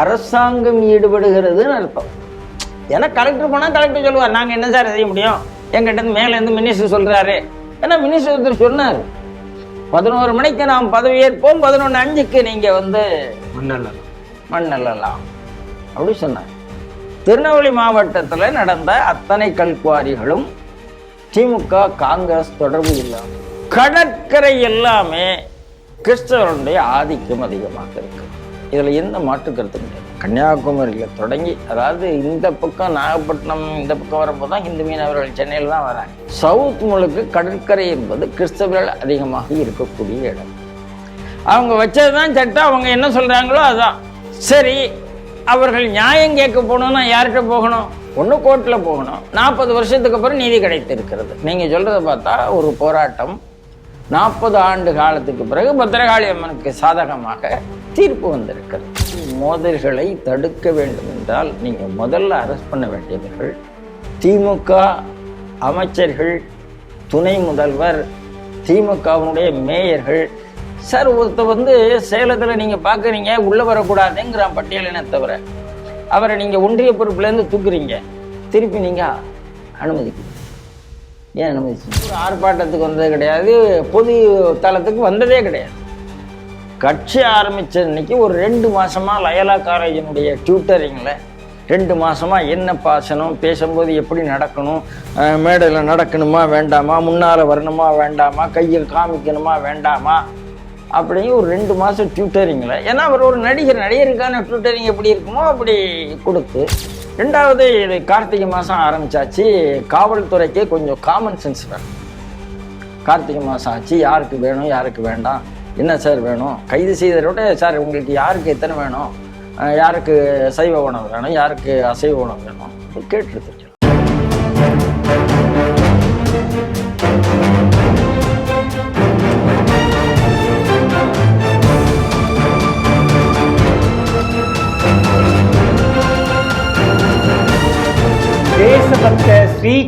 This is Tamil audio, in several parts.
அரசாங்கம் ஈடுபடுகிறதுன்னு அர்த்தம். ஏன்னா கலெக்டர் போனால் கலெக்டர் சொல்லுவார் நாங்கள் என்ன சார் செய்ய முடியும்? எங்கிட்ட இருந்து மேலே இருந்து மினிஸ்டர் சொல்கிறாரு ஏன்னா மினிஸ்டர் ஒருத்தர் சொன்னார் பதினோரு மணிக்கு நாம் பதவியேற்போம் பதினொன்று அஞ்சுக்கு நீங்கள் வந்து மண்ணல்ல மண்ணெல்லாம் அப்படி சொன்னார். திருநெல்வேலி மாவட்டத்தில் நடந்த அத்தனை கல்குவாரிகளும் திமுக காங்கிரஸ் தொடர்பு இல்லாமல் கடற்கரை எல்லாமே கிறிஸ்தவருடைய ஆதிக்கம் அதிகமாக இருக்கு. இதில் எந்த மாற்று கருத்து கிடையாது. கன்னியாகுமரியில் தொடங்கி அதாவது இந்த பக்கம் நாகப்பட்டினம் இந்த பக்கம் வரும்போது தான் இந்து மீனவர்கள் சென்னையில் தான் வராங்க. சவுத் முழுக்க கடற்கரை என்பது கிறிஸ்தவர்கள் அதிகமாக இருக்கக்கூடிய இடம். அவங்க வச்சது தான் சட்டம் அவங்க என்ன சொல்கிறாங்களோ அதுதான் சரி அவர்கள் நியாயம் கேட்க போகணும்னா யார்கிட்ட போகணும்? ஒன்று கோர்ட்டில் போகணும். நாற்பது வருஷத்துக்கு அப்புறம் நீதி கிடைத்திருக்கிறது. நீங்கள் சொல்கிறத பார்த்தா ஒரு போராட்டம் நாற்பது ஆண்டு காலத்துக்கு பிறகு பத்திரகாளி அம்மனுக்கு சாதகமாக தீர்ப்பு வந்திருக்கிறது. மோதல்களை தடுக்க வேண்டும் என்றால் நீங்கள் முதல்ல அரெஸ்ட் பண்ண வேண்டியவர்கள் திமுக அமைச்சர்கள் துணை முதல்வர் திமுகவினுடைய மேயர்கள் சார் ஒருத்தர் வந்து சேலத்தில் நீங்கள் பார்க்குறீங்க உள்ளே வரக்கூடாதுங்கிறான் பட்டியலினை தவிர அவரை நீங்கள் ஒன்றிய பொறுப்புலேருந்து தூக்குறீங்க. திருப்பி நீங்கள் அனுமதிக்கணும். ஏன் அனுமதிச்சு ஒரு ஆர்ப்பாட்டத்துக்கு வந்தது கிடையாது பொது தளத்துக்கு வந்ததே கிடையாது. கட்சி ஆரம்பித்த இன்னைக்கு ஒரு ரெண்டு மாதமாக லயலா காலேஜினுடைய டியூட்டரிங்கில் ரெண்டு மாதமாக என்ன பாசனம் பேசும்போது எப்படி நடக்கணும் மேடையில் நடக்கணுமா வேண்டாமா முன்னால் வரணுமா வேண்டாமா கையில் காமிக்கணுமா வேண்டாமா அப்படின்னு ஒரு ரெண்டு மாதம் டியூட்டரிங்கில் ஏன்னா அவர் ஒரு நடிகர் நடிகருக்கான டியூட்டரிங் எப்படி இருக்குமோ அப்படி கொடுத்து ரெண்டாவது இது கார்த்திகை மாதம் ஆரம்பிச்சாச்சு. காவல்துறைக்கே கொஞ்சம் காமன் சென்ஸ் வேணும். கார்த்திகை மாதம் ஆச்சு யாருக்கு வேணும் யாருக்கு வேண்டாம் என்ன சார் வேணும்? கைது செய்ததோட சார் உங்களுக்கு யாருக்கு எத்தனை வேணும்? யாருக்கு சைவ உணவு வேணும்? யாருக்கு அசைவ உணவு வேணும்? கேட்டுருது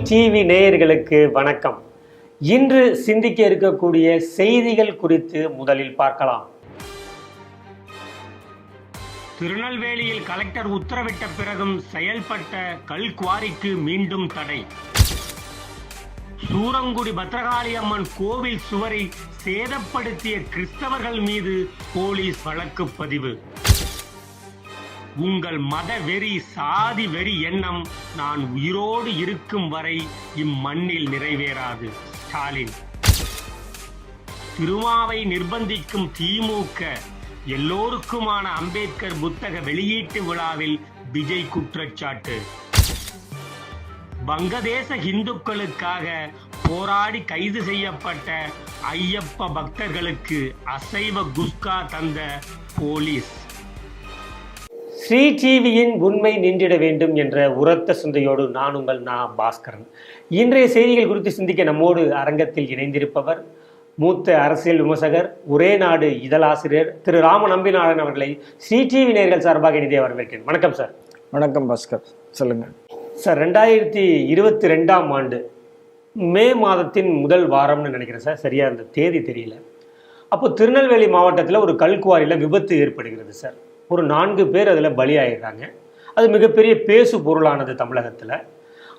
டிவி நேயர்களுக்கு வணக்கம். இன்று சிந்திக்க இருக்கக்கூடிய செய்திகள் குறித்து முதலில் பார்க்கலாம். திருநெல்வேலியில் கலெக்டர் உத்தரவிட்ட பிறகும் செயல்பட்ட கல்குவாரிக்கு மீண்டும் தடை. சூரங்குடி பத்ரகாளி அம்மன் கோவில் சுவரை சேதப்படுத்திய கிறிஸ்தவர்கள் மீது போலீஸ் வழக்கு பதிவு. உங்கள் மத வெறி சாதி வெறி எண்ணம் நான் உயிரோடு இருக்கும் வரை இம்மண்ணில் நிறைவேறாது. ஸ்டாலின். திருமாவை நிர்பந்திக்கும் திமுக எல்லோருக்குமான அம்பேத்கர் புத்தக வெளியீட்டு விழாவில் விஜய் குற்றச்சாட்டு. வங்கதேச இந்துக்களுக்காக போராடி கைது செய்யப்பட்ட ஐயப்ப பக்தர்களுக்கு அசைவ குஸ்கா தந்த போலீஸ். ஸ்ரீ டிவியின் உண்மை நின்றிட வேண்டும் என்ற உரத்த சிந்தையோடு நான் உங்கள் நா பாஸ்கரன். இன்றைய செய்திகள் குறித்து சிந்திக்க நம்மோடு அரங்கத்தில் இணைந்திருப்பவர் மூத்த அரசியல் விமர்சகர் ஒரே நாடு இதழாசிரியர் திரு ராம நம்பிநாதன் அவர்களை ஸ்ரீ டிவி நேயர்கள் சார்பாக இனிதே வரவேற்கிறேன். வணக்கம் சார். வணக்கம் பாஸ்கர். சொல்லுங்கள். சார் ரெண்டாயிரத்தி இருபத்தி ரெண்டாம் ஆண்டு மே மாதத்தின் முதல் வாரம்னு நினைக்கிறேன் சார். சரியா அந்த தேதி தெரியல. அப்போ திருநெல்வேலி மாவட்டத்தில் ஒரு கல்குவாரியில் விபத்து ஏற்படுகிறது சார். ஒரு நான்கு பேர் அதில் பலியாகிடுறாங்க அது மிகப்பெரிய பேசு பொருளானது தமிழகத்தில்.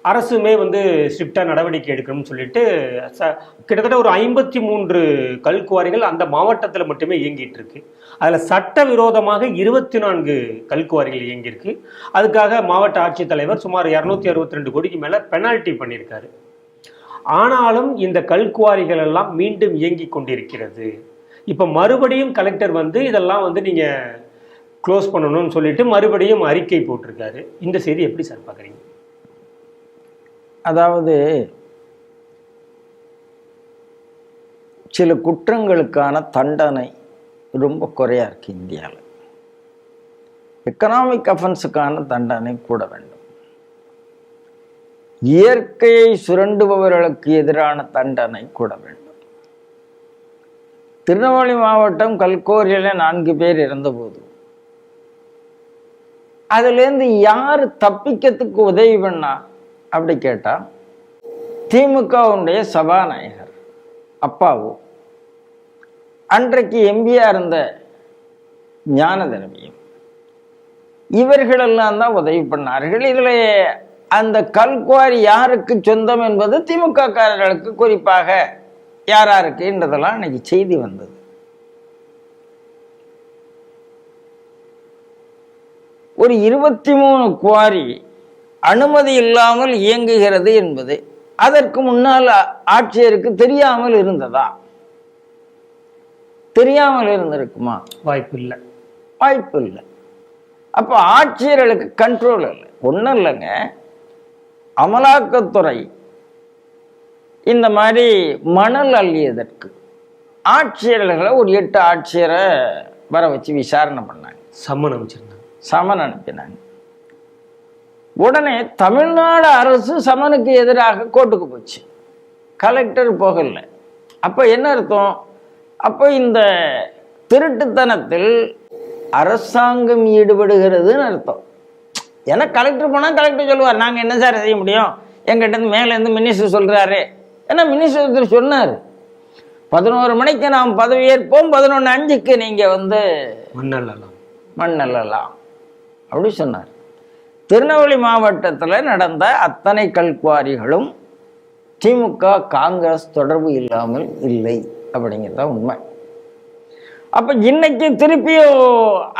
அரசுமே வந்து ஸ்ட்ரிக்டாக நடவடிக்கை எடுக்கணும்னு சொல்லிட்டு ச கிட்டத்தட்ட ஒரு ஐம்பத்தி மூன்று கல்குவாரிகள் அந்த மாவட்டத்தில் மட்டுமே இயங்கிட்டு இருக்கு அதில் சட்டவிரோதமாக இருபத்தி நான்கு கல்குவாரிகள் இயங்கியிருக்கு. அதுக்காக மாவட்ட ஆட்சித்தலைவர் சுமார் இரநூத்தி அறுபத்தி ரெண்டு கோடிக்கு மேலே பெனால்ட்டி பண்ணியிருக்காரு. ஆனாலும் இந்த கல்குவாரிகள் எல்லாம் மீண்டும் இயங்கி கொண்டிருக்கிறது. இப்போ மறுபடியும் கலெக்டர் வந்து இதெல்லாம் வந்து நீங்கள் க்ளோஸ் பண்ணணும்னு சொல்லிட்டு மறுபடியும் அறிக்கை போட்டிருக்காரு. இந்த செய்தி எப்படி சார் பார்க்குறீங்க? அதாவது சில குற்றங்களுக்கான தண்டனை ரொம்ப குறையா இருக்கு இந்தியாவில் எக்கனாமிக் அஃபென்ஸுக்கான தண்டனை கூட வேண்டும். இயற்கையை சுரண்டுபவர்களுக்கு எதிரான தண்டனை கூட வேண்டும். திருநெல்வேலி மாவட்டம் கல்கோரியில் நான்கு பேர் இறந்தபோது அதுலேருந்து யார் தப்பிக்கிறதுக்கு உதவி பண்ணா? அப்படி கேட்டால் திமுகவுடைய சபாநாயகர் அப்பாவு. அன்றைக்கு எம்பியாக இருந்த ஞான இவர்களெல்லாம் தான் உதவி பண்ணார்கள். இதில் அந்த கல்குவாரி யாருக்கு சொந்தம் என்பது திமுக காரர்களுக்கு குறிப்பாக யாராருக்கு யாருக்குன்றதெல்லாம் இன்னைக்கு செய்தி வந்தது. ஒரு இருபத்தி மூணு குவாரி அனுமதி இல்லாமல் இயங்குகிறது என்பது அதற்கு முன்னால் ஆட்சியருக்கு தெரியாமல் இருந்ததா? தெரியாமல் இருந்திருக்குமா? வாய்ப்பு இல்லை வாய்ப்பு இல்லை அப்போ ஆட்சியர்களுக்கு கண்ட்ரோல் இல்லை. ஒன்றும் இல்லைங்க அமலாக்கத்துறை இந்த மாதிரி மணல் அள்ளியதற்கு ஆட்சியர்களை ஒரு எட்டு ஆட்சியரை வர வச்சு விசாரணை பண்ணாங்க. சம்மன் அமைச்சிருந்தாங்க. சமன் அனுப்பினாங்க உடனே தமிழ்நாடு அரசு சமனுக்கு எதிராக கோர்ட்டுக்கு போச்சு. கலெக்டர் போகல. அப்போ என்ன அர்த்தம்? அப்போ இந்த திருட்டுத்தனத்தில் அரசாங்கம் ஈடுபடுகிறதுன்னு அர்த்தம். ஏன்னா கலெக்டர் போனால் கலெக்டர் சொல்லுவார் நாங்கள் என்ன சார் செய்ய முடியும்? எங்கிட்ட இருந்து மேலேருந்து மினிஸ்டர் சொல்கிறாரு ஏன்னா மினிஸ்டர் ஒருத்தர் சொன்னார் பதினோரு மணிக்கு நாம் பதவியேற்போம் பதினொன்று அஞ்சுக்கு நீங்கள் வந்து மண்ணல்லாம் மண் அள்ளலாம் அப்படி சொன்னார். திருநெல்வேலி மாவட்டத்தில் நடந்த அத்தனை கல்குவாரிகளும் திமுக காங்கிரஸ் தொடர்பு இல்லாமல் இல்லை அப்படிங்கிறது தான் உண்மை. அப்போ இன்னைக்கு திருப்பியும்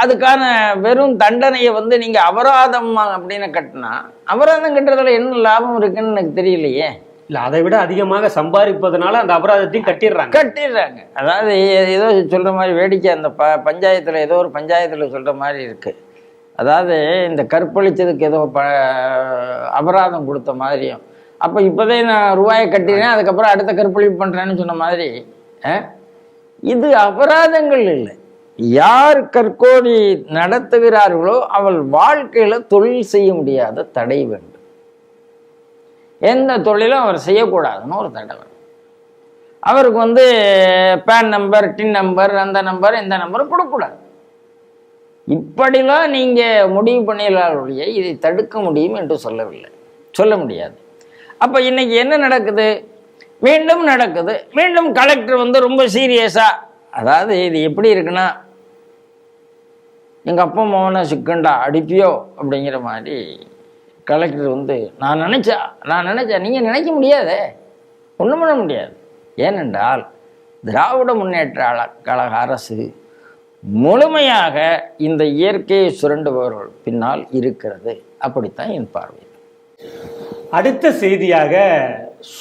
அதுக்கான வெறும் தண்டனையை வந்து நீங்கள் அபராதம் அப்படின்னு கட்டினா அபராதம் கட்டுறதுல என்ன லாபம் இருக்குன்னு எனக்கு தெரியலையே. இல்ல அதை விட அதிகமாக சம்பாதிப்பதனால அந்த அபராதத்தையும் கட்டிடுறாங்க. கட்டிடுறாங்க. அதாவது ஏதோ சொல்ற மாதிரி வேடிக்கை அந்த ப பஞ்சாயத்தில் ஏதோ ஒரு பஞ்சாயத்தில் சொல்ற மாதிரி இருக்கு. அதாவது இந்த கற்பழிச்சதுக்கு ஏதோ ப அபராதம் கொடுத்த மாதிரியும். அப்போ இப்போதே நான் ரூபாயை கட்டினேன் அதுக்கப்புறம் அடுத்த கற்பழிப்பு பண்ணுறேன்னு சொன்ன மாதிரி இது அபராதங்கள் இல்லை. யார் கற்கோடி நடத்துகிறார்களோ அவள் வாழ்க்கையில் தொழில் செய்ய முடியாத தடை வேண்டும். எந்த தொழிலும் அவர் செய்யக்கூடாதுன்னு ஒரு தடை வேண்டும் அவருக்கு வந்து பேன் நம்பர் டின் நம்பர் அந்த நம்பர் இந்த நம்பர் கொடுக்கக்கூடாது. இப்படிலாம் நீங்கள் முடிவு பண்ணிடலாருடைய இதை தடுக்க முடியும் என்று சொல்லவில்லை. சொல்ல முடியாது. அப்போ இன்னைக்கு என்ன நடக்குது? மீண்டும் நடக்குது. மீண்டும் கலெக்டர் வந்து ரொம்ப சீரியஸாக அதாவது இது எப்படி இருக்குன்னா எங்கள் அப்பா மகனை சிக்கண்டா அடிப்பியோ அப்படிங்கிற மாதிரி கலெக்டர் வந்து நான் நினச்சா நான் நினச்சா நீங்கள் நினைக்க முடியாதே. ஒன்றும் பண்ண முடியாது. ஏனென்றால் திராவிட முன்னேற்ற கழக அரசு முழுமையாக இந்த இயற்கையை சுரண்டுபவர்கள் பின்னால் இருக்கிறது. அப்படித்தான் என் பார்வை. அடுத்த செய்தியாக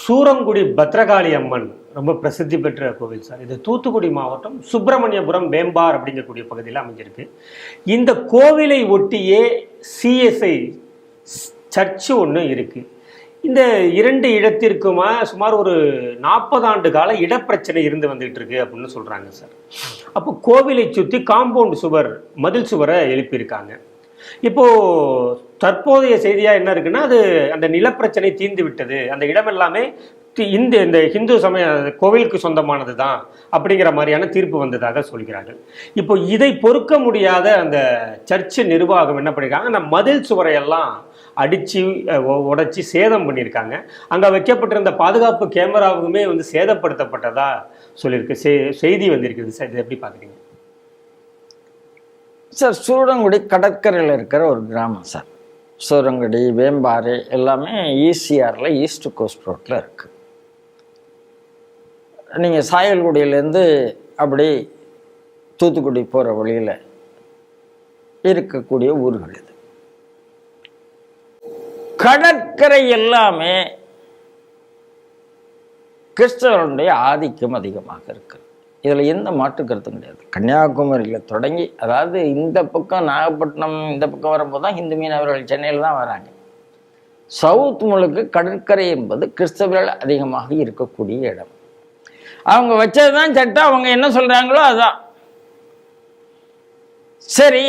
சூரங்குடி பத்ரகாளி அம்மன் ரொம்ப பிரசித்தி பெற்ற கோவில் சார். இது தூத்துக்குடி மாவட்டம் சுப்பிரமணியபுரம் வேம்பார் அப்படிங்கக்கூடிய பகுதியில் அமைஞ்சிருக்கு. இந்த கோவிலை ஒட்டியே சிஎஸ்ஐ சர்ச்சு ஒன்று இருக்குது இந்த இரண்டு இடத்திற்குமா சுமார் ஒரு நாற்பது ஆண்டு கால இடப்பிரச்சனை இருந்து வந்துகிட்டு இருக்கு அப்படின்னு சொல்றாங்க சார். அப்போ கோவிலை சுற்றி காம்பவுண்ட் சுவர் மதில் சுவரை எழுப்பியிருக்காங்க. இப்போ தற்போதைய செய்தியா என்ன இருக்குன்னா அது அந்த நிலப்பிரச்சனை தீர்ந்து விட்டது. அந்த இடம் எல்லாமே தி- இந்த இந்த ஹிந்து சமய கோவிலுக்கு சொந்தமானது தான் அப்படிங்கிற மாதிரியான தீர்ப்பு வந்ததாக சொல்கிறார்கள். இப்போ இதை பொறுக்க முடியாத அந்த சர்ச்சு நிர்வாகம் என்ன பண்ணிருக்காங்க அந்த மதில் சுவரையெல்லாம் அடிச்சு உடைச்சி சேதம் பண்ணியிருக்காங்க. அங்கே வைக்கப்பட்டிருந்த பாதுகாப்பு கேமராவுமே வந்து சேதப்படுத்தப்பட்டதா சொல்லியிருக்கு. செ- செய்தி வந்திருக்குது சார். இது எப்படி பார்க்குறீங்க? சார் சூரங்குடி கடற்கரையில் இருக்கிற ஒரு கிராமம் சார். சூரங்குடி வேம்பாறு எல்லாமே ஈசிஆரில் ஈஸ்ட் கோஸ்ட் ரோட்டில் இருக்குது நீங்கள் சாயல்குடியிலேருந்து அப்படி தூத்துக்குடி போகிற வழியில் இருக்கக்கூடிய ஊர்கள் கடற்கரை எல்லாமே கிறிஸ்தவருடைய ஆதிக்கம் அதிகமாக இருக்குது இதில் எந்த மாற்று கருத்தும் கிடையாது. கன்னியாகுமரியில் தொடங்கி அதாவது இந்த பக்கம் நாகப்பட்டினம் இந்த பக்கம் வரும்போது தான் இந்து மீனவர்கள் சென்னையில் தான் வராங்க. சவுத் முழுக்க கடற்கரை என்பது கிறிஸ்தவர்கள் அதிகமாக இருக்கக்கூடிய இடம். அவங்க வச்சது தான் சட்டம் அவங்க என்ன சொல்கிறாங்களோ அதுதான் சரி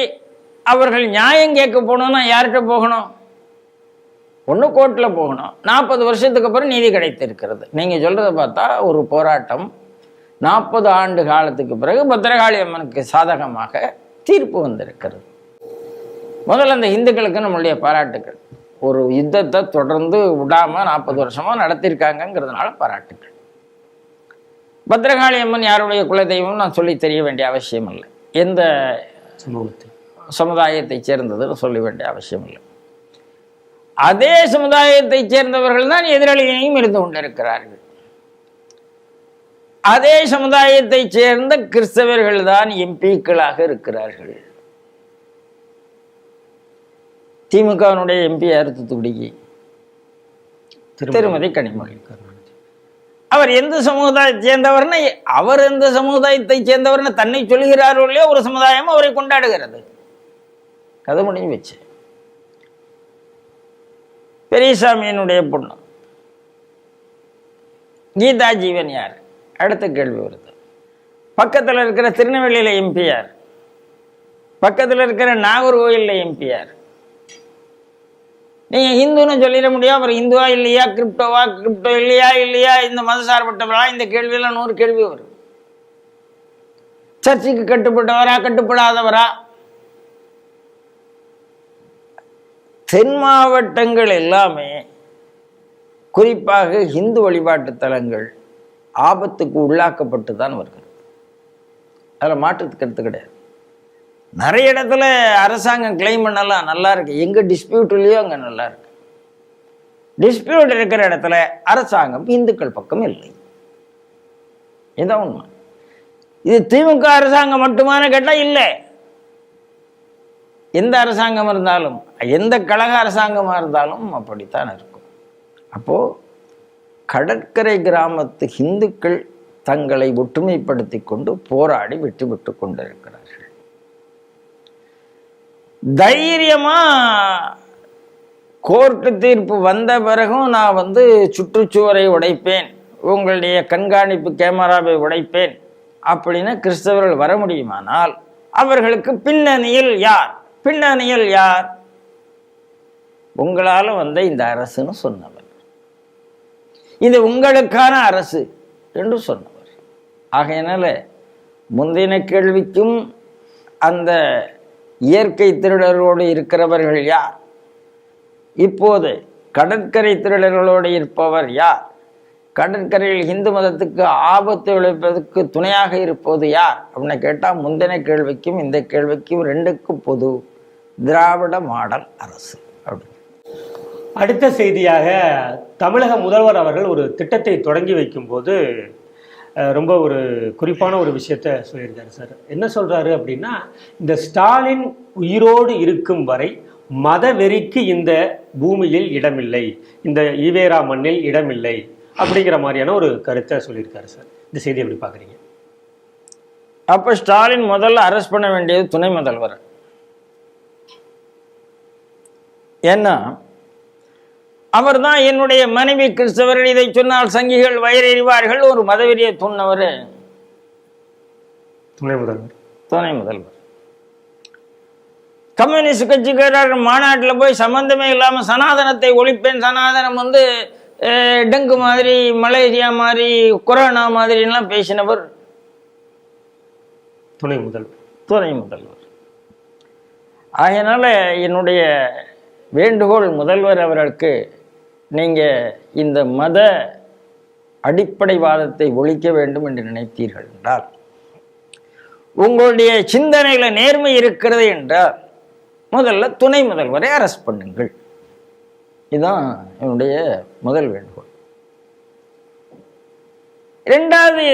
அவர்கள் நியாயம் கேட்க போகணும்னா யார்கிட்ட போகணும்? ஒன்று கோர்ட்டில் போகணும். நாற்பது வருஷத்துக்கு அப்புறம் நீதி கிடைத்திருக்கிறது. நீங்கள் சொல்கிறத பார்த்தா ஒரு போராட்டம் நாற்பது ஆண்டு காலத்துக்கு பிறகு பத்திரகாளி அம்மனுக்கு சாதகமாக தீர்ப்பு வந்திருக்கிறது. முதல்ல அந்த இந்துக்களுக்கு நம்மளுடைய பாராட்டுக்கள். ஒரு யுத்தத்தை தொடர்ந்து விடாமல் நாற்பது வருஷமாக நடத்தியிருக்காங்கங்கிறதுனால பாராட்டுக்கள். பத்திரகாளி அம்மன் யாருடைய குலதெய்வம் நான் சொல்லி தெரிய வேண்டிய அவசியம் இல்லை எந்த சமூகத்தில் சமுதாயத்தைச் சேர்ந்ததுன்னு சொல்ல வேண்டிய அவசியம் இல்லை அதே சமுதாயத்தைச் சேர்ந்தவர்கள் தான் எதிராளியையும் இருந்து கொண்டிருக்கிறார்கள். அதே சமுதாயத்தைச் சேர்ந்த கிறிஸ்தவர்கள் தான் எம்பிக்களாக இருக்கிறார்கள். திமுகவினுடைய எம்பி யார்? தூத்துக்குடிக்கு. திருமதி கனிமொழி. அவர் எந்த சமுதாயத்தை சேர்ந்தவர்னு அவர் எந்த சமுதாயத்தை சேர்ந்தவர்னு தன்னை சொல்கிறாரோ இல்லையோ ஒரு சமுதாயம் அவரை கொண்டாடுகிறது. கதை முடிஞ்சு வச்சு பெரியசாமியினுடைய பொண்ணு. கீதா ஜீவன் யார்? அடுத்த கேள்வி வருது. பக்கத்தில் இருக்கிற திருநெல்வேலியில் எம்பியார் பக்கத்தில் இருக்கிற நாகர்கோயிலில் எம்பி யார்? ஹிந்துன்னு சொல்லிட முடியும் அப்புறம் இந்துவா இல்லையா கிரிப்டோவா கிரிப்டோ இல்லையா இல்லையா இந்த மத சார்பட்டவரா இந்த கேள்வியெல்லாம் நூறு கேள்வி வரும் சர்ச்சுக்கு கட்டுப்பட்டவரா கட்டுப்படாதவரா தென் மாவட்டங்கள் எல்லாமே குறிப்பாக இந்து வழிபாட்டு தலங்கள் ஆபத்துக்கு உள்ளாக்கப்பட்டு தான் வருகிறது. அதில் மாற்றத்துக்கு கருத்து கிடையாது. நிறைய இடத்துல அரசாங்கம் கிளைம் பண்ணலாம் நல்லா இருக்கு. எங்கே டிஸ்பியூட்லேயோ அங்கே நல்லா இருக்கு. டிஸ்பியூட் இருக்கிற இடத்துல அரசாங்கம் இந்துக்கள் பக்கம் இல்லை. இதுதான் உண்மை. இது திமுக அரசாங்கம் மட்டுமான கேட்டால் இல்லை. எந்த அரசாங்கம் இருந்தாலும் எந்த கழக அரசாங்கமாக இருந்தாலும் அப்படித்தான் இருக்கும். அப்போ கடற்கரை கிராமத்து ஹிந்துக்கள் தங்களை ஒற்றுமைப்படுத்தி கொண்டு போராடி வெற்றி பெற்று கொண்டிருக்கிறார்கள். தைரியமாக கோர்ட்டு தீர்ப்பு வந்த பிறகும் நான் வந்து சுற்றுச்சுவரை உடைப்பேன் உங்களுடைய கண்காணிப்பு கேமராவை உடைப்பேன் அப்படின்னு கிறிஸ்தவர்கள் வர முடியுமானால் அவர்களுக்கு பின்னணியில் யார்? பின்னணியில் யார்? உங்களால் வந்த இந்த அரசுன்னு சொன்னவர். இது உங்களுக்கான அரசு என்று சொன்னவர். ஆகையினால முந்தின கேள்விக்கும் அந்த இயற்கை திருடரோடு இருக்கிறவர்கள் யார்? இப்போது கடற்கரை திருடர்களோடு இருப்பவர் யார்? கடற்கரையில் இந்து மதத்துக்கு ஆபத்து விளைவிப்பதற்கு துணையாக இருப்பது யார்? அப்படின்னு கேட்டால் முந்தின கேள்விக்கும் இந்த கேள்விக்கும் ரெண்டுக்கும் பொது திராவிட மாடல் அரசு அப்படி அடுத்த செய்தியாக தமிழக முதல்வர் அவர்கள் ஒரு திட்டத்தை தொடங்கி வைக்கும்போது ரொம்ப ஒரு குறிப்பான ஒரு விஷயத்த சொல்லியிருக்காரு சார். என்ன சொல்கிறாரு அப்படின்னா இந்த ஸ்டாலின் உயிரோடு இருக்கும் வரை மத வெறிக்கு இந்த பூமியில் இடமில்லை இந்த ஈவேரா மண்ணில் இடமில்லை அப்படிங்கிற மாதிரியான ஒரு கருத்தை சொல்லியிருக்காரு சார். இந்த செய்தி எப்படி பார்க்குறீங்க? அப்போ ஸ்டாலின் முதல்ல அரெஸ்ட் பண்ண வேண்டியது துணை முதல்வர். ஏன்னா அவர் தான் என்னுடைய மனைவி கிறிஸ்தவர்கள் இதை சொன்னால் சங்கிகள் வயிறறிவார்கள். ஒரு மதவெறியை துண்ணவர். துணை முதல்வர். துணை முதல்வர். கம்யூனிஸ்ட் கட்சிக்காரர்கள் மாநாட்டில் போய் சம்பந்தமே இல்லாமல் சனாதனத்தை ஒழிப்பேன். சனாதனம் வந்து டெங்கு மாதிரி மலேரியா மாதிரி கொரோனா மாதிரிலாம் பேசினவர். துணை முதல்வர். துணை முதல்வர். ஆகையினால என்னுடைய வேண்டுகோள் முதல்வர் அவர்களுக்கு நீங்கள் இந்த மத அடிப்படைவாதத்தை ஒழிக்க வேண்டும் என்று நினைத்தீர்கள் என்றால் உங்களுடைய சிந்தனையில நேர்மை இருக்கிறது என்றால் முதல்ல துணை முதல்வரை அரெஸ்ட் பண்ணுங்கள். இதுதான் என்னுடைய முதல் வேண்டுகோள். ரெண்டாவது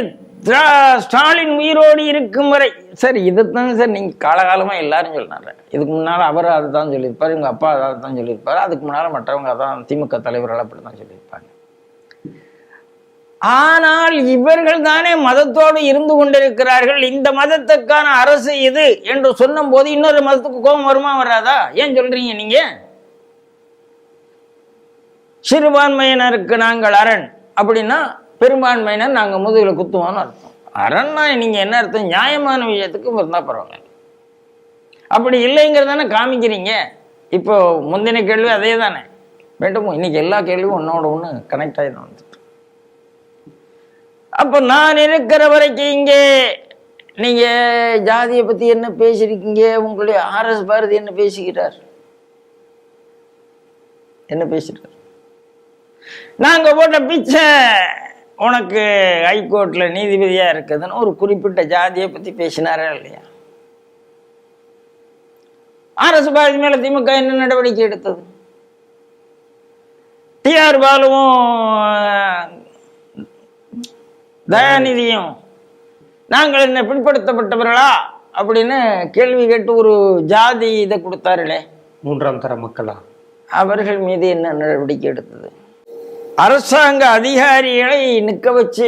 ஸ்டாலின் உயிரோடு இருக்கும் வரை. சார் இதைத்தான் சார் நீங்கள் காலகாலமாக எல்லாரும் சொன்னாங்க இதுக்கு முன்னால் அவர் அதை தான் சொல்லியிருப்பார் இவங்க அப்பா அதை தான் சொல்லியிருப்பாரு. அதுக்கு முன்னால் மற்றவங்க அதான் திமுக தலைவர்கள் அப்படி தான் சொல்லியிருப்பாங்க. ஆனால் இவர்கள் தானே மதத்தோடு இருந்து கொண்டிருக்கிறார்கள். இந்த மதத்துக்கான அரசு இது என்று சொன்னும் போது இன்னொரு மதத்துக்கு கோபம் வருமா வராதா? ஏன் சொல்றீங்க நீங்க? சிறுபான்மையினருக்கு நாங்கள் அரண். அப்படின்னா பெரும்பான்மையினர் நாங்கள் முதுகில் குத்துவோம்னு அர்த்தம். அரண்மனை நீங்க என்ன அர்த்தம்? நியாயமான விஷயத்துக்கு இருந்தால் பரவாயில்ல. அப்படி இல்லைங்கிறதானே காமிக்கிறீங்க? இப்போ முந்தின கேள்வி அதே தானே வேண்டுமோ இன்னைக்கு எல்லா கேள்வியும் ஒன்னோட ஒன்று கனெக்ட் ஆகி தான் வந்துட்டு. அப்போ நான் இருக்கிற வரைக்கும் இங்கே நீங்க ஜாதியை பத்தி என்ன பேசியிருக்கீங்க? உங்களுடைய ஆர்எஸ் பாரதி என்ன பேசிக்கிறார் என்ன பேசிட்டார் நாங்க போட்ட பிச்சை உனக்கு ஹைகோர்ட்ல நீதிபதியா இருக்குதுன்னு ஒரு குறிப்பிட்ட ஜாதியை பத்தி பேசினாரா இல்லையா? அரசு பாரதி மேல திமுக என்ன நடவடிக்கை எடுத்தது? டிஆர் பாலுவும் தயாநிதியும் நாங்கள் என்ன பின்படுத்தப்பட்டவர்களா? அப்படின்னு கேள்வி கேட்டு ஒரு ஜாதி இதை கொடுத்தார்களே. மூன்றாம் தர மக்களா? அவர்கள் மீது என்ன நடவடிக்கை எடுத்தது? அரசாங்க அதிகாரிகளை நிற்க வச்சு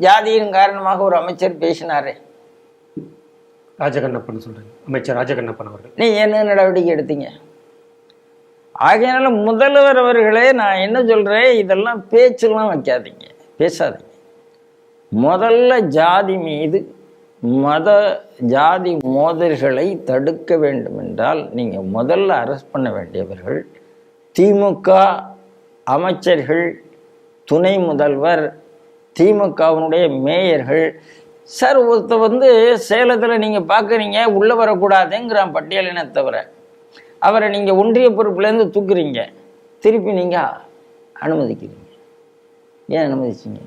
ஜாதியின் காரணமாக ஒரு அமைச்சர் பேசினாரே. ராஜகண்ணப்பன் சொல்றேன். அமைச்சர் ராஜகண்ணப்பன் அவர்கள். நீ என்ன நடவடிக்கை எடுத்தீங்க? ஆகையினால முதல்வர் அவர்களே நான் என்ன சொல்றேன்? இதெல்லாம் பேச்செல்லாம் வைக்காதீங்க. பேசாதீங்க. முதல்ல ஜாதி மீது மத ஜாதி மோதல்களை தடுக்க வேண்டும் என்றால் நீங்கள் முதல்ல அரெஸ்ட் பண்ண வேண்டியவர்கள் திமுக அமைச்சர்கள் துணை முதல்வர் திமுகவினுடைய மேயர்கள் சார் ஒருத்த வந்து சேலத்தில் நீங்கள் பார்க்குறீங்க உள்ளே வரக்கூடாதுங்கிறான் பட்டியலினை தவிர அவரை நீங்கள் ஒன்றிய பொறுப்புலேருந்து தூக்குறீங்க. திருப்பி நீங்கள் அனுமதிக்கிறீங்க. ஏன் அனுமதிச்சிங்க?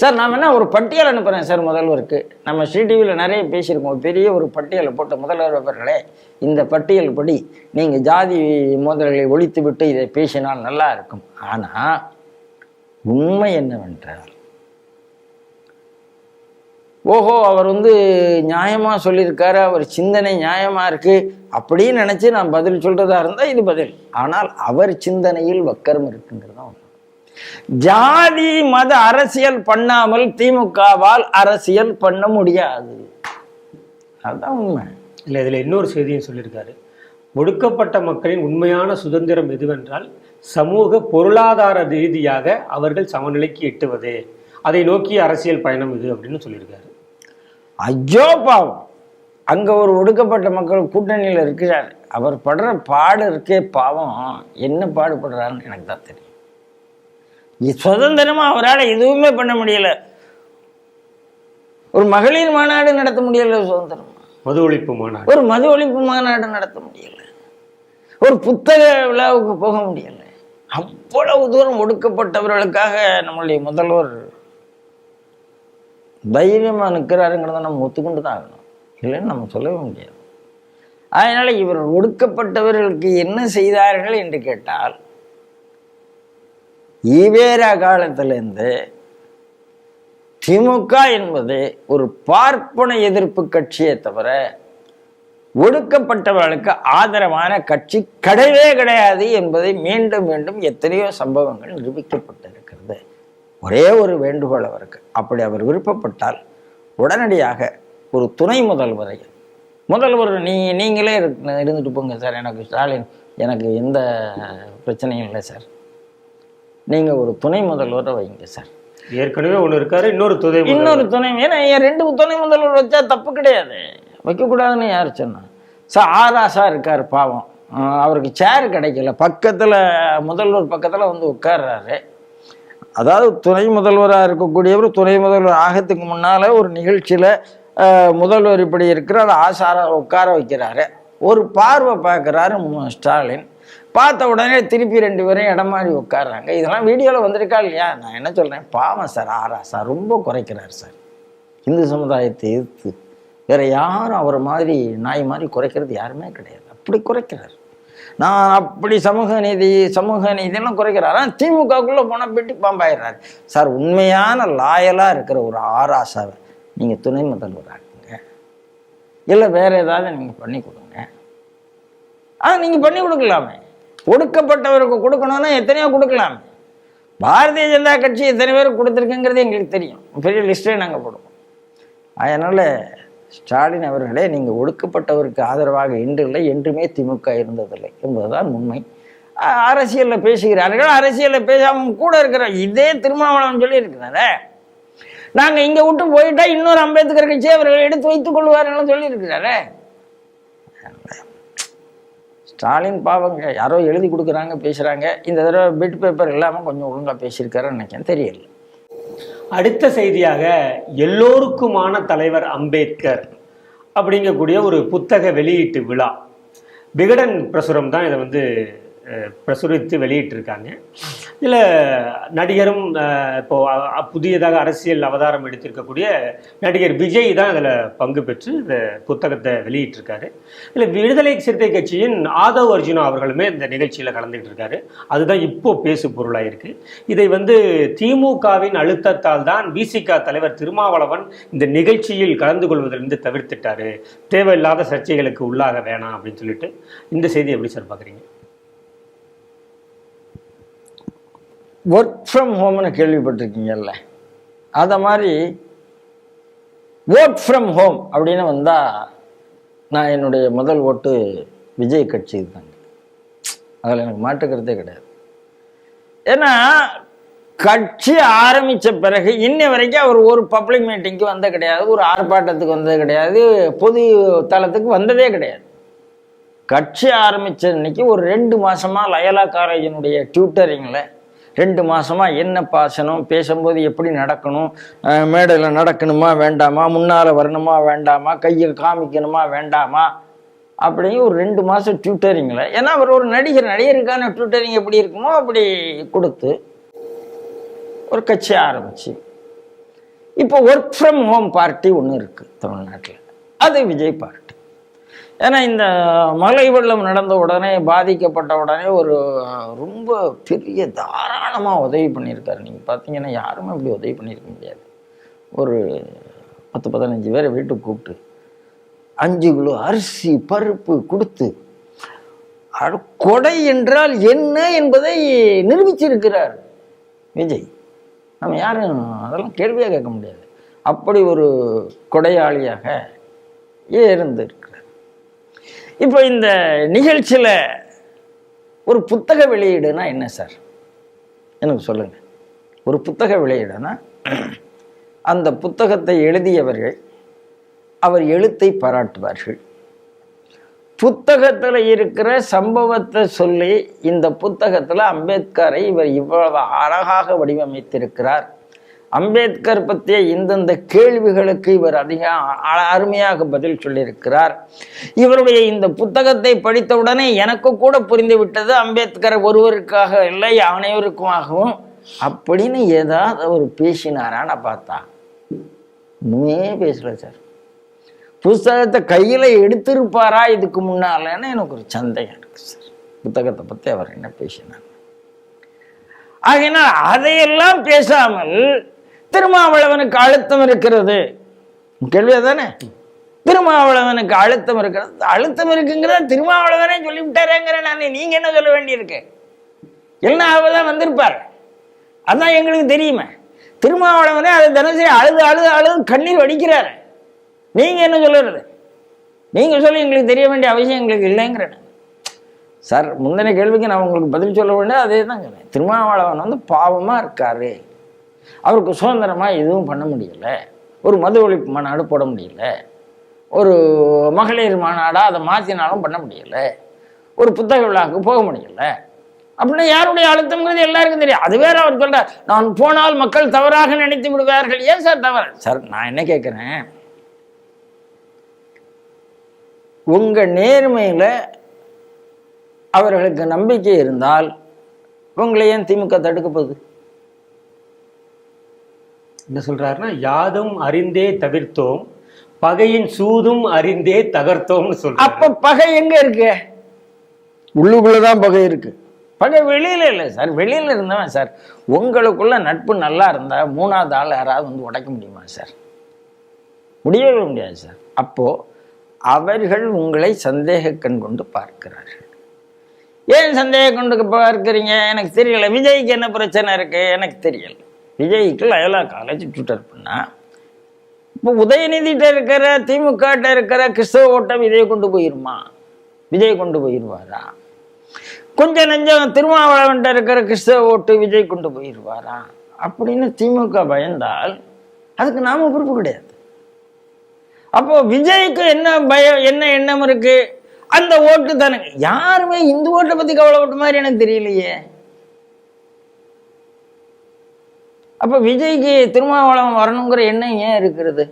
சார் நான் என்ன ஒரு பட்டியல் அனுப்புகிறேன் சார் முதல்வருக்கு. நம்ம ஸ்ரீடிவியில் நிறைய பேசியிருக்கோம். பெரிய ஒரு பட்டியலை போட்ட முதல்வர் அவர்களே இந்த பட்டியல் படி நீங்கள் ஜாதி மோதல்களை ஒழித்து விட்டு இதை பேசினால் நல்லா இருக்கும். ஆனால் உண்மை என்னவென்றால் ஓஹோ அவர் வந்து நியாயமாக சொல்லியிருக்காரு அவர் சிந்தனை நியாயமாக இருக்குது அப்படின்னு நினச்சி நான் பதில் சொல்கிறதா இருந்தால் இது பதில். ஆனால் அவர் சிந்தனையில் வக்கரம் இருக்குங்கிறது தான் ஜாதி மத அரசியல் பண்ணாமல் திமுகவால் அரசியல் பண்ண முடியாது. அதுதான் உண்மை. இல்லை இதில் இன்னொரு செய்தியும் சொல்லியிருக்காரு. ஒடுக்கப்பட்ட மக்களின் உண்மையான சுதந்திரம் எதுவென்றால் சமூக பொருளாதார ரீதியாக அவர்கள் சமநிலைக்கு எட்டுவது. அதை நோக்கிய அரசியல் பயணம் இது அப்படின்னு சொல்லியிருக்காரு. ஐயோ பாவம். அங்க ஒரு ஒடுக்கப்பட்ட மக்கள் கூட்டணியில் இருக்கிறார். அவர் படுற பாடு இருக்கே பாவம். என்ன பாடுபடுறாருன்னு எனக்கு தான் தெரியும். சுதந்திரமா அவரால் எதுவுமே பண்ண முடியல. ஒரு மகளிர் மாநாடு நடத்த முடியல சுதந்திரமா. மது ஒழிப்பு மாநாடு. ஒரு மது ஒழிப்பு மாநாடு நடத்த முடியல. ஒரு புத்தக விழாவுக்கு போக முடியல. அவ்வளவு தூரம் ஒடுக்கப்பட்டவர்களுக்காக நம்மளுடைய முதல்வர் தைரியமா நிற்கிறாருங்கிறத நம்ம ஒத்துக்கொண்டு தான் ஆகணும். இல்லைன்னு நம்ம சொல்லவே முடியாது. அதனால இவர் ஒடுக்கப்பட்டவர்களுக்கு என்ன செய்தார்கள் என்று கேட்டால் ஈவேரா காலத்திலேருந்து திமுக என்பது ஒரு பார்ப்பன எதிர்ப்பு கட்சியை தவிர ஒடுக்கப்பட்டவர்களுக்கு ஆதரவான கட்சி கிடையவே கிடையாது என்பதை மீண்டும் மீண்டும் எத்தனையோ சம்பவங்கள் நிரூபிக்கப்பட்டிருக்கிறது. ஒரே ஒரு வேண்டுகோள் அவருக்கு. அப்படி அவர் விருப்பப்பட்டால் உடனடியாக ஒரு துணை முதல்வரை முதல்வர் நீ நீங்களே இருந்துட்டு போங்க சார். எனக்கு ஸ்டாலின் எனக்கு எந்த பிரச்சனையும் இல்லை சார். நீங்கள் ஒரு துணை முதல்வரை வைங்க சார். ஏற்கனவே ஒன்று இருக்காரு இன்னொரு துணை. இன்னொரு துணை ஏன்னா என் ரெண்டு துணை முதல்வர் வச்சா தப்பு கிடையாது. வைக்கக்கூடாதுன்னு யார் சொன்னா சார் ஆராசா இருக்கார் பாவம். அவருக்கு சேர் கிடைக்கல. பக்கத்தில் முதல்வர் பக்கத்தில் வந்து உட்கார்றாரு. அதாவது துணை முதல்வராக இருக்கக்கூடியவர் துணை முதல்வர் ஆகத்துக்கு முன்னால் ஒரு நிகழ்ச்சியில் முதல்வர் இப்படி இருக்கிறார் ஆசாரா உட்கார வைக்கிறாரு. ஒரு பார்வை பார்க்குறாரு ஸ்டாலின். பார்த்த உடனே திருப்பி ரெண்டு பேரும் இடம் மாதிரி உட்கார்றாங்க. இதெல்லாம் வீடியோவில் வந்திருக்கா இல்லையா? நான் என்ன சொல்கிறேன் பாவம் சார் ஆரா சார் ரொம்ப குறைக்கிறார் சார். இந்து சமுதாயத்தை எதிர்த்து வேறு யாரும் அவர் மாதிரி நாய் மாதிரி குறைக்கிறது யாருமே கிடையாது. அப்படி குறைக்கிறார். நான் அப்படி சமூக நீதி சமூக நீதியெல்லாம் குறைக்கிறார். ஆனால் திமுகக்குள்ளே போனால் பெட்டி பாம்பாயிடுறாரு. சார் உண்மையான லாயலாக இருக்கிற ஒரு ஆராசாவை நீங்கள் துணை முதல்வராக்குங்க. இல்லை வேறு ஏதாவது நீங்கள் பண்ணி கொடுங்க. ஆ நீங்கள் பண்ணி கொடுக்கலாமே. ஒடுக்கப்பட்டவருக்கு கொடுக்கணும்னா எத்தனையோ கொடுக்கலாமே. பாரதிய ஜனதா கட்சி எத்தனை பேருக்கு கொடுத்துருக்குங்கிறது எங்களுக்கு தெரியும். பெரிய லிஸ்ட்டே நாங்கள் போடுவோம். அதனால் ஸ்டாலின் அவர்களே நீங்கள் ஒடுக்கப்பட்டவருக்கு ஆதரவாக இன்றில்லை என்றுமே திமுக இருந்ததில்லை என்பதுதான் உண்மை. அரசியலில் பேசுகிறார்கள் அரசியலில் பேசாமல் கூட இருக்கிற இதே திருமாவளவன் சொல்லி இருக்கிறாரே இங்கே விட்டு போயிட்டா இன்னொரு அம்பேத்கர் கட்சி அவர்கள் எடுத்து வைத்துக் கொள்வார்கள் சொல்லியிருக்கிறாரே. ஸ்டாலின் பாவங்க யாரோ எழுதி கொடுக்குறாங்க பேசுகிறாங்க இந்த தடவை பிட் பேப்பர் இல்லாமல் கொஞ்சம் ஒழுங்காக பேசியிருக்காருன்னு நினைக்கிறேன். தெரியல. அடுத்த செய்தியாக எல்லோருக்குமான தலைவர் அம்பேத்கர் அப்படிங்கக்கூடிய ஒரு புத்தக வெளியீட்டு விழா. விகடன் பிரசுரம் தான் இதை வந்து பிரசுரித்து வெளியிட்டிருக்காங்க. இதில் நடிகரும் இப்போது புதியதாக அரசியல் அவதாரம் எடுத்திருக்கக்கூடிய நடிகர் விஜய் தான் அதில் பங்கு பெற்று இந்த புத்தகத்தை வெளியிட்டிருக்காரு. இதில் விடுதலை சிறுத்தை கட்சியின் ஆதவ் அர்ஜுனா அவர்களுமே இந்த நிகழ்ச்சியில் கலந்துகிட்டு இருக்காரு அதுதான் இப்போ பேசு பொருளாக இருக்குது இதை வந்து திமுகவின் அழுத்தத்தால் தான் பிசிக தலைவர் திருமாவளவன் இந்த நிகழ்ச்சியில் கலந்து கொள்வதிலிருந்து தவிர்த்துட்டாரு. தேவையில்லாத சர்ச்சைகளுக்கு உள்ளாக வேணாம் அப்படின்னு சொல்லிட்டு. இந்த செய்தி எப்படி சார் பார்க்குறீங்க ஒர்க் ஃப்ரம் ஹோம்னு கேள்விப்பட்டிருக்கீங்கல்ல? அதை மாதிரி ஓட் ஃப்ரம் ஹோம் அப்படின்னு வந்தால் நான் என்னுடைய முதல் ஓட்டு விஜய் கட்சிக்கு தாங்க அதில் எனக்கு மாட்டுக்கிறதே கிடையாது. ஏன்னா கட்சி ஆரம்பித்த பிறகு இன்ன வரைக்கும் அவர் ஒரு பப்ளிக் மீட்டிங்க்கு வந்தது கிடையாது ஒரு ஆர்ப்பாட்டத்துக்கு வந்தது கிடையாது பொது தளத்துக்கு வந்ததே கிடையாது. கட்சி ஆரம்பித்த அன்னைக்கு ஒரு ரெண்டு மாதமாக லயலா காலேஜினுடைய டியூட்டரிங்கில் ரெண்டு மாசமா என்ன பாசனம்? பேசும்போது எப்படி நடக்கணும்? மேடையில் நடக்கணுமா வேண்டாமா? முன்னால் வரணுமா வேண்டாமா? கையை காமிக்கணுமா வேண்டாமா? அப்படின்னு ஒரு ரெண்டு மாதம் டியூட்டரிங்கில் ஏன்னா அவர் ஒரு நடிகர் நடிகருக்கான டியூட்டரிங் எப்படி இருக்குமோ அப்படி கொடுத்து ஒரு கட்சி ஆரம்பிச்சு. இப்போ ஒர்க் ஃப்ரம் ஹோம் பார்ட்டி ஒன்று இருக்குது தமிழ்நாட்டில். அது விஜய் பார்ட்டி ஏன்னா இந்த மழை வெள்ளம் நடந்த உடனே பாதிக்கப்பட்ட உடனே ஒரு ரொம்ப பெரிய தாராளமாக உதவி பண்ணியிருக்காரு. நீங்கள் பார்த்தீங்கன்னா யாருமே அப்படி உதவி பண்ணியிருக்க முடியாது. ஒரு பத்து பதினஞ்சு பேரை வீட்டுக்கு கூப்பிட்டு அஞ்சு கிலோ அரிசி பருப்பு கொடுத்து கொடை என்றால் என்ன என்பதை நிரூபிச்சிருக்கிறார் விஜய். நம்ம யாரும் அதெல்லாம் கேள்வியாக கேட்க முடியாது. அப்படி ஒரு கொடையாளியாக இருந்திருக்கிறார் இப்போ இந்த நிகழ்ச்சியில் ஒரு புத்தக வெளியீடுனா என்ன சார்? எனக்கு சொல்லுங்க. ஒரு புத்தக வெளியீடுனா அந்த புத்தகத்தை எழுதியவர்கள் அவர் எழுத்தை பாராட்டுவார்கள். புத்தகத்தில் இருக்கிற சம்பவத்தை சொல்லி இந்த புத்தகத்தில் அம்பேத்கரை இவர் இவ்வளவு அழகாக வடிவமைத்திருக்கிறார். அம்பேத்கர் பற்றிய இந்தந்த கேள்விகளுக்கு இவர் அதிக அ- அருமையாக பதில் சொல்லியிருக்கிறார். இவருடைய இந்த புத்தகத்தை படித்தவுடனே எனக்கு கூட புரிந்துவிட்டது அம்பேத்கர் ஒருவருக்காக இல்லை அனைவருக்குமாகவும். அப்படின்னு ஏதாவது அவர் பேசினாரான்னு பார்த்தா. ஒன்றுமே பேசல சார். புஸ்தகத்தை கையில் எடுத்திருப்பாரா இதுக்கு முன்னாலன்னு எனக்கு ஒரு சந்தேகம் இருக்கு சார். புத்தகத்தை பற்றி அவர் என்ன பேசினார்? ஆகையினால் அதையெல்லாம் பேசாமல் திருமாவளவனுக்கு அழுத்தம் இருக்கிறது. கேள்வியா தானே திருமாவளவனுக்கு அழுத்தம் இருக்கிறது. அழுத்தம் இருக்குங்கிறத திருமாவளவனே சொல்லிவிட்டாரேங்கிற நான். நீங்க என்ன சொல்ல வேண்டியிருக்கு? என்ன தான் வந்திருப்பார். அதான் எங்களுக்கு தெரியுமே. திருமாவளவனே அதை தினசரி அழுது அழுது அழுது கண்ணீர் வடிக்கிறாரு. நீங்க என்ன சொல்லுறது? நீங்க சொல்லி எங்களுக்கு தெரிய வேண்டிய அவசியம் எங்களுக்கு இல்லைங்கிறேன். சார் முந்தின கேள்விக்கு நான் உங்களுக்கு பதில் சொல்ல வேண்டிய அதே தான் சொன்னேன் திருமாவளவன் வந்து பாவமாக இருக்காரு. அவருக்கு சுதந்திரமாக எதுவும் பண்ண முடியல. ஒரு மது ஒழிப்பு மாநாடு போட முடியல. ஒரு மகளிர் மாநாடாக அதை மாற்றினாலும் பண்ண முடியல. ஒரு புத்தக விழாவுக்கு போக முடியல. அப்படின்னா யாருடைய அழுத்தம்ங்கிறது எல்லாருக்கும் தெரியும். அது வேற அவர் சொல்கிறார் நான் போனால் மக்கள் தவறாக நினைத்து விடுவார்கள். ஏன் சார் தவறு? சார் நான் என்ன கேட்குறேன்? உங்கள் நேர்மையில் அவர்களுக்கு நம்பிக்கை இருந்தால் உங்களை ஏன் திமுக தடுக்க போகுது? என்ன சொல்றாருன்னா யாதும் அறிந்தே தவிர்த்தோம் பகையின் சூதும் அறிந்தே தகர்த்தோம்னு சொல்றாரு. அப்ப பகை எங்க இருக்கு? உள்ளுக்குள்ளதான் பகை இருக்கு. பகை வெளியில இல்லை சார் வெளியில இருந்தவன் சார் உங்களுக்குள்ள நட்பு நல்லா இருந்தா மூணாவது ஆள் யாராவது வந்து உடைக்க முடியுமா சார்? முடியவே முடியாது சார். அப்போ அவர்கள் உங்களை சந்தேக கண் கொண்டு பார்க்கிறார்கள். ஏன் சந்தேக கொண்டு பார்க்குறீங்க? எனக்கு தெரியல. விஜய்க்கு என்ன பிரச்சனை இருக்கு? எனக்கு தெரியல. விஜய்க்கு லயலா காலேஜ் ட்விட்டர் பண்ணா இப்போ உதயநிதிட்ட இருக்கிற திமுகட்ட இருக்கிற கிறிஸ்தவ ஓட்டம் விஜய் கொண்டு போயிருமா? விஜய் கொண்டு போயிருவாரா? கொஞ்சம் நெஞ்சம் திருமாவளவன்ட்ட இருக்கிற கிறிஸ்தவ ஓட்டு விஜய் கொண்டு போயிருவாரா? அப்படின்னு திமுக பயந்தால் அதுக்கு நாம பொறுப்பு கிடையாது. அப்போ விஜய்க்கு என்ன பயம் என்ன எண்ணம் இருக்கு? அந்த ஓட்டு தானே. யாருமே இந்து ஓட்டை பத்தி கவலைப்பட்ட மாதிரி எனக்கு தெரியலையே. அப்போ விஜய்க்கு திருமாவளவன் வரணுங்கிற எண்ணம் ஏன் இருக்கிறது?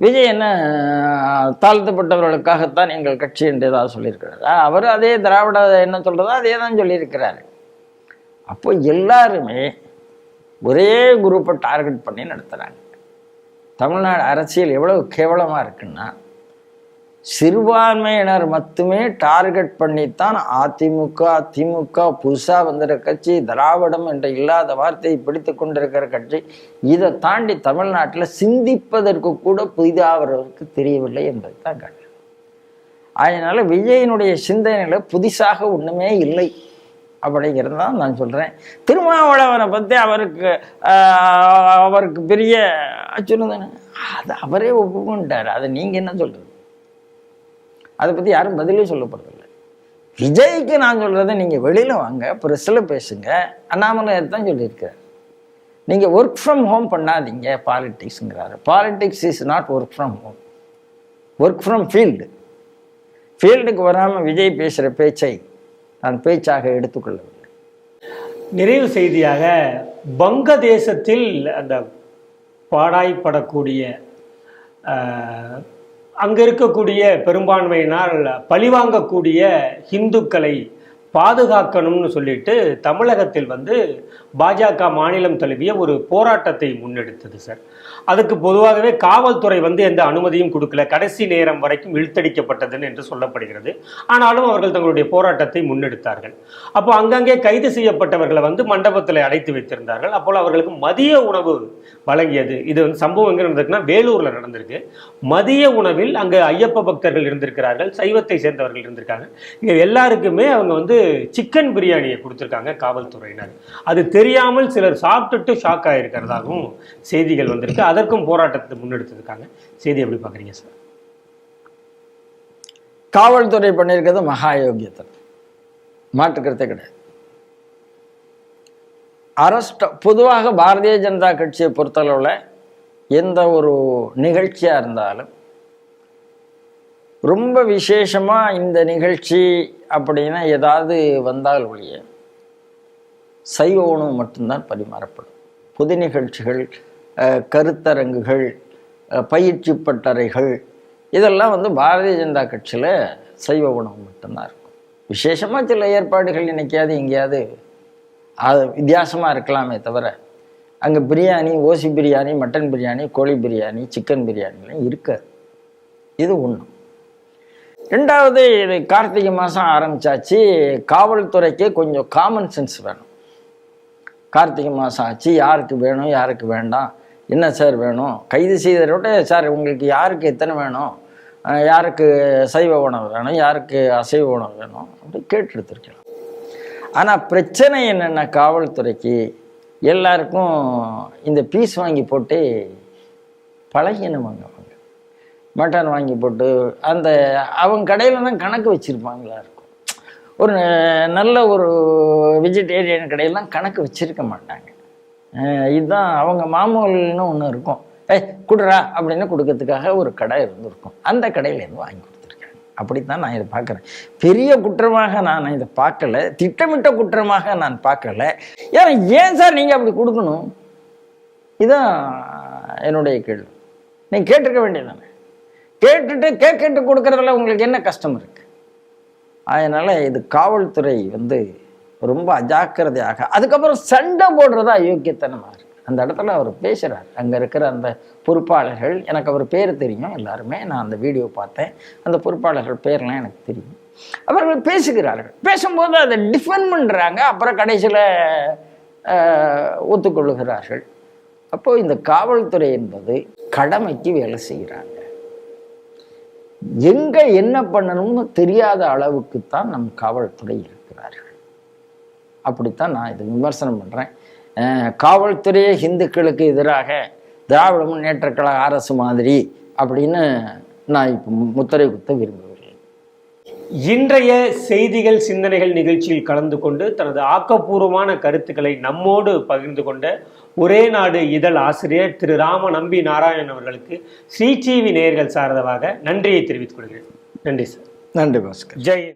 விஜய் என்ன தாழ்த்தப்பட்டவர்களுக்காகத்தான் எங்கள் கட்சி என்று ஏதாவது சொல்லியிருக்கிறார்? அவர் அதே திராவிட என்ன சொல்கிறதோ அதே தான் சொல்லியிருக்கிறாரு. அப்போ எல்லாருமே ஒரே குரூப்பை டார்கெட் பண்ணி நடத்துகிறாங்க தமிழ்நாடு அரசியல் எவ்வளோ கேவலமாக இருக்குன்னா சிறுபான்மையினர் மட்டுமே டார்கெட் பண்ணித்தான் அதிமுக திமுக புதுசாக வந்துற கட்சி திராவிடம் என்ற இல்லாத வார்த்தையை பிடித்து கொண்டிருக்கிற கட்சி. இதை தாண்டி தமிழ்நாட்டில் சிந்திப்பதற்கு கூட புதிதாகிறவருக்கு தெரியவில்லை என்பது தான் கண்டு அதனால் விஜயனுடைய சிந்தனையில் புதுசாக ஒன்றுமே இல்லை அப்படிங்கிறது தான் நான் சொல்கிறேன் திருமாவளவனை பற்றி அவருக்கு அவருக்கு பெரிய சொல்லுங்க அது அவரே ஒப்புக்கொண்டார். அதை நீங்கள் என்ன சொல்கிறது அதை பற்றி யாரும் பதிலே சொல்ல விஜய்க்கு நான் சொல்கிறத நீங்கள் வெளியில் வாங்க ப்ரெஸ்ஸில் பேசுங்க. அண்ணாமலை தான் சொல்லியிருக்கிறார். நீங்கள் ஒர்க் ஃப்ரம் ஹோம் பண்ணாதீங்க பாலிட்டிக்ஸுங்கிறாரு politics is not work from home work from field ஃபீல்டுக்கு வராமல் விஜய் பேசுகிற பேச்சை நான் பேச்சாக எடுத்துக்கொள்ளவில்லை. நிறைவு செய்தியாக வங்கதேசத்தில் அந்த பாடாய்ப்படக்கூடிய அங்க இருக்கக்கூடிய பெரும்பான்மையினால் பழிவாங்கக்கூடிய இந்துக்களை பாதுகாக்கணும்னு சொல்லிட்டு தமிழகத்தில் வந்து பாஜக மாநிலம் தழுவிய ஒரு போராட்டத்தை முன்னெடுத்தது சார். அதுக்கு பொதுவாகவே காவல்துறை வந்து எந்த அனுமதியும் கொடுக்கல. கடைசி நேரம் வரைக்கும் இழுத்தடிக்கப்பட்டதுன்னு என்று சொல்லப்படுகிறது. ஆனாலும் அவர்கள் தங்களுடைய போராட்டத்தை முன்னெடுத்தார்கள். அப்போ அங்கங்கே கைது செய்யப்பட்டவர்களை வந்து மண்டபத்தில் அடைத்து வைத்திருந்தார்கள். அப்போ அவர்களுக்கு மதிய உணவு வழங்கியது. இது வந்து சம்பவம் எங்கே நடந்திருக்குன்னா வேலூர்ல நடந்திருக்கு. மதிய உணவில் அங்க ஐயப்ப பக்தர்கள் இருந்திருக்கிறார்கள் சைவத்தை சேர்ந்தவர்கள் இருந்திருக்காங்க. இங்கே எல்லாருக்குமே அவங்க வந்து சிக்கன் பிரியாணியை கொடுத்திருக்காங்க காவல்துறையினர். அது தெரியாமல் சிலர் சாப்பிட்டுட்டு ஷாக் ஆயிருக்கிறதாகவும் செய்திகள் வந்திருக்கு. அதற்கும் போராட்டத்தை முன்னெடுத்திருக்காங்க. செய்தி எப்படி பாக்குறீங்க சார்? காவல்துறை பண்ணியிருக்கிறது மகா யோகியத்தை மாற்றுக்கிறதே கிடையாது. அரஸ்ட் பொதுவாக பாரதிய ஜனதா கட்சியை பொறுத்தளவில் எந்த ஒரு நிகழ்ச்சியாக இருந்தாலும் ரொம்ப விசேஷமாக இந்த நிகழ்ச்சி அப்படின்னா ஏதாவது வந்தால் ஒழிய சைவ உணவு மட்டும்தான் பரிமாறப்படும். புது நிகழ்ச்சிகள் கருத்தரங்குகள் பயிற்சி பட்டறைகள் இதெல்லாம் வந்து பாரதிய ஜனதா கட்சியில் சைவ உணவு மட்டும்தான் இருக்கும். விசேஷமாக சில ஏற்பாடுகள் நினைக்காது எங்கேயாவது அது வித்தியாசமாக இருக்கலாமே தவிர அங்கே பிரியாணி ஓசி பிரியாணி மட்டன் பிரியாணி கோழி பிரியாணி சிக்கன் பிரியாணிலாம் இருக்காது. இது ஒன்று ரெண்டாவது இது கார்த்திகை மாதம் ஆரம்பித்தாச்சு காவல்துறைக்கே கொஞ்சம் காமன் சென்ஸ் வேணும். கார்த்திகை மாதம் ஆச்சு யாருக்கு வேணும் யாருக்கு வேண்டாம் என்ன சார் வேணும் கைது செய்ததோட சார் உங்களுக்கு யாருக்கு எத்தனை வேணும் யாருக்கு சைவ உணவு வேணும் யாருக்கு அசைவ உணவு வேணும் அப்படி கேட்டு எடுத்துருக்கலாம். ஆனால் பிரச்சனை என்னென்னா காவல்துறைக்கு எல்லாருக்கும் இந்த பீஸ் வாங்கி போட்டு பழகினவங்க அவங்க. மட்டன் வாங்கி போட்டு அந்த அவங்க கடையில் தான் கணக்கு வச்சுருப்பாங்களா இருக்கும். ஒரு நல்ல ஒரு வெஜிடேரியன் கடையெல்லாம் கணக்கு வச்சுருக்க மாட்டாங்க. இதுதான் அவங்க மாமூல்னு ஒன்று இருக்கும். ஏய் கொடுறா அப்படின்னு கொடுக்கறதுக்காக ஒரு கடை இருந்திருக்கும். அந்த கடையிலேருந்து வாங்கி அப்படித்தான் நான் இதை பார்க்குறேன். பெரிய குற்றமாக நான் இதை பார்க்கல திட்டமிட்ட குற்றமாக நான் பார்க்கல. ஏன்னா ஏன் சார் நீங்கள் அப்படி கொடுக்கணும்? இதுதான் என்னுடைய கேள்வி. நீங்கள் கேட்டிருக்க வேண்டியதானே கேட்டுட்டு கேட்டு கொடுக்கறதுல உங்களுக்கு என்ன கஷ்டம் இருக்குது அதனால் இது காவல்துறை வந்து ரொம்ப அஜாக்கிரதையாக அதுக்கப்புறம் சண்டை போடுறதா அயோக்கியத்தனமாக இருக்குது அந்த இடத்துல அவர் பேசுகிறார் அங்கே இருக்கிற அந்த பொறுப்பாளர்கள் எனக்கு அவர் பேர் தெரியும் எல்லாருமே நான் அந்த வீடியோ பார்த்தேன். அந்த பொறுப்பாளர்கள் பேர்லாம் எனக்கு தெரியும். அவர்கள் பேசுகிறார்கள். பேசும்போது அதை டிஃபெண்ட் பண்ணுறாங்க அப்புறம் கடைசியில் ஒத்துக்கொள்ளுகிறார்கள். அப்போது இந்த காவல்துறை என்பது கடமைக்கு வேலை செய்கிறாங்க. எங்கே என்ன பண்ணணும்னு தெரியாத அளவுக்கு தான் நம் காவல்துறை இருக்கிறார்கள். அப்படித்தான் நான் இது விமர்சனம் பண்ணுறேன் காவல்துறையே இந்துக்களுக்கு எதிராக திராவிட முன்னேற்ற கழக அரசு மாதிரி அப்படின்னு நான் இப்போ முத்திரை குத்த விரும்பவில்லை இன்றைய செய்திகள் சிந்தனைகள் நிகழ்ச்சியில் கலந்து கொண்டு தனது ஆக்கப்பூர்வமான கருத்துக்களை நம்மோடு பகிர்ந்து கொண்ட ஒரே நாடு இதழ் ஆசிரியர் திரு ராம நம்பி நாராயணன் அவர்களுக்கு ஸ்ரீ டிவி நேயர்கள் சார்ந்தமாக நன்றியை தெரிவித்துக் கொள்கிறேன். நன்றி சார். நன்றி பாஸ்கர். ஜெய்.